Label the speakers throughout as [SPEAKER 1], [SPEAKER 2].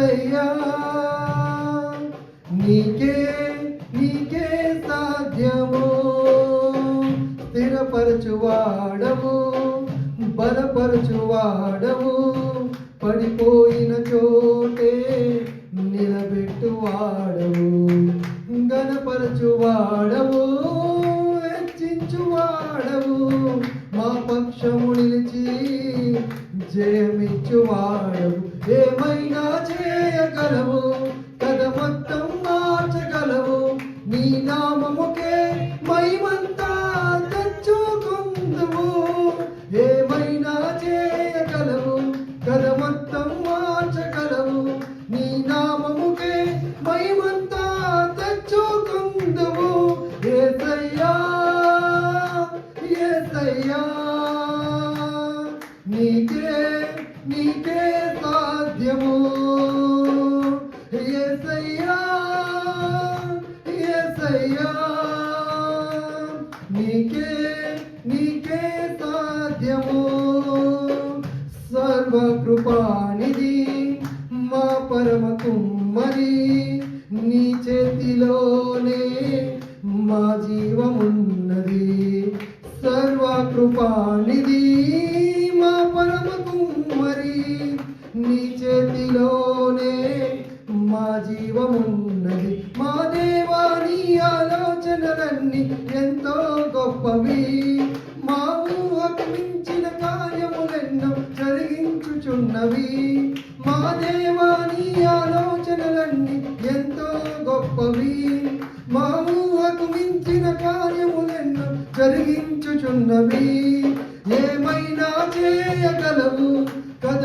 [SPEAKER 1] ఏసయ్యా నీకే నీకే సాధ్యము. స్థిరపరచువాడము బలపరచువాడము పడిపోయిన చోటే నిలబెట్టువాడము గణపరచువాడము హెచ్చించువాడము మా పక్షము నిలిచి జయమిచ్చువాడము ఏమైనా చేయగలవు? సాధ్యము ఏసయ్యా ఏసయ్యా నీకే నీకే సాధ్యము. సర్వకృపానిధి మా పరమ కుమ్మరి నీ చేతిలోనే మా జీవమున్నది. సర్వకృపానిధి మా పరమ కుమ్మరి నీ చేతిలోనే మా జీవమున్నది. మా దేవాని ఆలోచనలన్నీ ఎంతో గొప్పవి. మా ఊహకు మించిన కార్యములెన్నో జరిగించుచున్నవి. మా దేవాని ఆలోచనలన్నీ ఎంతో గొప్పవి. మా ఊహకు మించిన కార్యములెన్నో జరిగించుచున్నవి. ఏమైనా చేయగలవు? కథ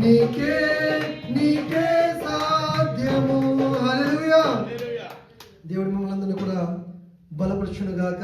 [SPEAKER 1] నీకే నీకే సాధ్యము. దేవుడు మిమ్మల్ని అందరినీ కూడా బలపరచును గాక